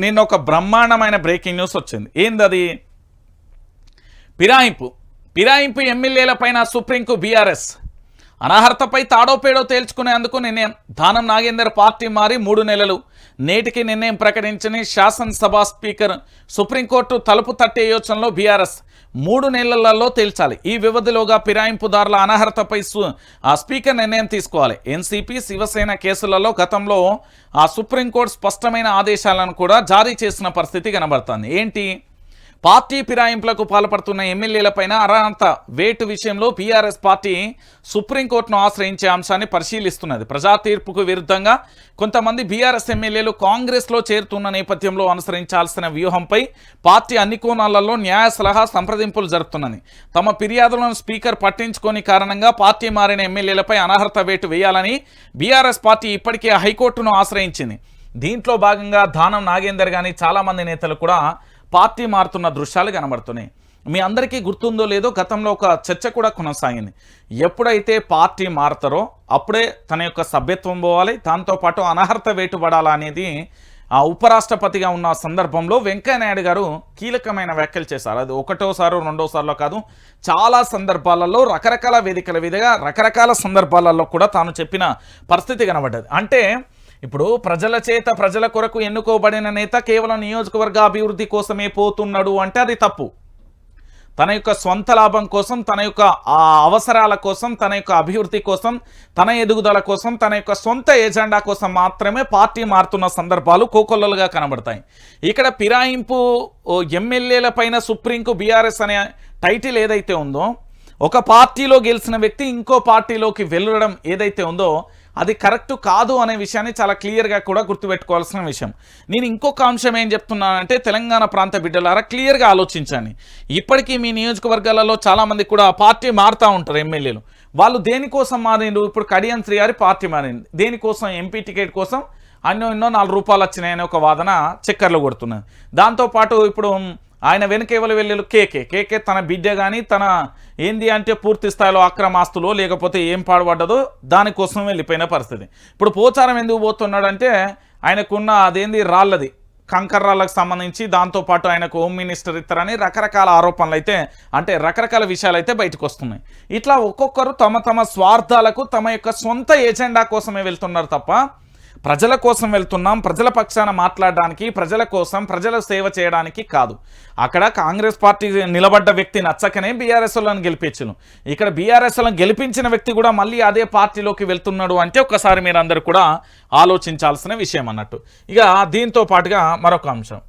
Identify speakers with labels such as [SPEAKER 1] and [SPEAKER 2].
[SPEAKER 1] నిన్న ఒక బ్రహ్మాండమైన బ్రేకింగ్ న్యూస్ వచ్చింది. ఏందది? పిరాయింపు. పిరాయింపు ఎమ్మెల్యేల పైన సుప్రీంకు బీఆర్ఎస్. అనర్హతపై తాడోపేడో తేల్చుకునేందుకు నిర్ణయం. దానం నాగేందర్ పార్టీ మారి మూడు నెలలు. నేటికి నిర్ణయం ప్రకటించని శాసనసభ స్పీకర్ సుప్రీంకోర్టు తలుపు తట్టే యోచనలో బీఆర్ఎస్. మూడు నెలలలో తేల్చాలి. ఈ వ్యవధిలోగా ఫిరాయింపుదారుల అనర్హతపై ఆ స్పీకర్ నిర్ణయం తీసుకోవాలి. ఎన్సీపీ శివసేన కేసులలో గతంలో ఆ సుప్రీంకోర్టు స్పష్టమైన ఆదేశాలను కూడా జారీ చేసిన పరిస్థితి కనబడుతుంది. ఏంటి? పార్టీ ఫిరాయింపులకు పాల్పడుతున్న ఎమ్మెల్యేలపైన అర్హత వేటు విషయంలో బీఆర్ఎస్ పార్టీ సుప్రీంకోర్టును ఆశ్రయించే అంశాన్ని పరిశీలిస్తున్నది. ప్రజా తీర్పుకు విరుద్ధంగా కొంతమంది బీఆర్ఎస్ ఎమ్మెల్యేలు కాంగ్రెస్లో చేరుతున్న నేపథ్యంలో అనుసరించాల్సిన వ్యూహంపై పార్టీ అన్ని కోణాలలో న్యాయ సలహా సంప్రదింపులు జరుపుతున్నది. తమ ఫిర్యాదులను స్పీకర్ పట్టించుకోని కారణంగా పార్టీ మారిన ఎమ్మెల్యేలపై అనర్హత వేటు వేయాలని బీఆర్ఎస్ పార్టీ ఇప్పటికే హైకోర్టును ఆశ్రయించింది. దీంట్లో భాగంగా దానం నాగేందర్ కానీ చాలామంది నేతలు కూడా పార్టీ మారుతున్న దృశ్యాలు కనబడుతున్నాయి. మీ అందరికీ గుర్తుందో లేదో గతంలో ఒక చర్చ కూడా కొనసాగింది. ఎప్పుడైతే పార్టీ మారుతారో అప్పుడే తన యొక్క సభ్యత్వం పోవాలి దాంతోపాటు అనర్హత వేటు పడాలా అనేది ఆ ఉపరాష్ట్రపతిగా ఉన్న సందర్భంలో వెంకయ్యనాయుడు గారు కీలకమైన వ్యాఖ్యలు చేశారు. అది ఒకటోసారి రెండోసార్లో కాదు చాలా సందర్భాలలో రకరకాల వేదికల విధంగా రకరకాల సందర్భాలలో కూడా తాను చెప్పిన పరిస్థితి కనబడ్డది. అంటే ఇప్పుడు ప్రజల చేత ప్రజల కొరకు ఎన్నుకోబడిన నేత కేవలం నియోజకవర్గ అభివృద్ధి కోసమే పోతున్నాడు అంటే అది తప్పు. తన యొక్క స్వంత లాభం కోసం తన యొక్క ఆ అవసరాల కోసం తన యొక్క అభివృద్ధి కోసం తన ఎదుగుదల కోసం తన యొక్క సొంత ఎజెండా కోసం మాత్రమే పార్టీ మారుతున్న సందర్భాలు కోకొల్లలుగా కనబడతాయి. ఇక్కడ ఫిరాయింపు ఎమ్మెల్యేల పైన సుప్రీంకు బీఆర్ఎస్ అనే టైటిల్ ఏదైతే ఉందో ఒక పార్టీలో గెలిచిన వ్యక్తి ఇంకో పార్టీలోకి వెళ్ళడం ఏదైతే ఉందో అది కరెక్ట్ కాదు అనే విషయాన్ని చాలా క్లియర్గా కూడా గుర్తుపెట్టుకోవాల్సిన విషయం. నేను ఇంకొక అంశం ఏం చెప్తున్నానంటే తెలంగాణ ప్రాంత బిడ్డలారా క్లియర్గా ఆలోచించండి. ఇప్పటికీ మీ నియోజకవర్గాలలో చాలామంది కూడా పార్టీ మారుతూ ఉంటారు ఎమ్మెల్యేలు. వాళ్ళు దేనికోసం మారిండు ఇప్పుడు కడియం శ్రీ గారి పార్టీ మారింది. దేనికోసం? ఎంపీ టికెట్ కోసం అన్నో ఎన్నో నాలుగు రూపాయలు వచ్చినాయనే ఒక వాదన చక్కర్లు కొడుతున్నది. దాంతోపాటు ఇప్పుడు ఆయన వెనుక ఎవరు కేకే. కేకే తన బిడ్డ కానీ తన ఏంది అంటే పూర్తి స్థాయిలో అక్రమాస్తులో లేకపోతే ఏం పాడుపడ్డదో దానికోసం వెళ్ళిపోయిన పరిస్థితి. ఇప్పుడు పోచారం ఎందుకు పోతున్నాడంటే ఆయనకున్న అదేంది రాళ్ళది. కంకర్ రాళ్ళకు సంబంధించి దాంతోపాటు ఆయనకు హోమ్ మినిస్టర్ ఇస్తారని రకరకాల ఆరోపణలు అయితే అంటే రకరకాల విషయాలు అయితే బయటకు వస్తున్నాయి. ఇట్లా ఒక్కొక్కరు తమ తమ స్వార్థాలకు తమ యొక్క సొంత ఎజెండా కోసమే వెళ్తున్నారు తప్ప ప్రజల కోసం వెళ్తున్నాం ప్రజల పక్షాన మాట్లాడడానికి ప్రజల కోసం ప్రజల సేవ చేయడానికి కాదు. అక్కడ కాంగ్రెస్ పార్టీ నిలబడ్డ వ్యక్తి నచ్చకనే బీఆర్ఎస్లను గెలిపించను. ఇక్కడ బీఆర్ఎస్లను గెలిపించిన వ్యక్తి కూడా మళ్ళీ అదే పార్టీలోకి వెళ్తున్నాడు అంటే ఒకసారి మీరందరూ కూడా ఆలోచించాల్సిన విషయం అన్నట్టు. ఇక దీంతో పాటుగా మరొక అంశం.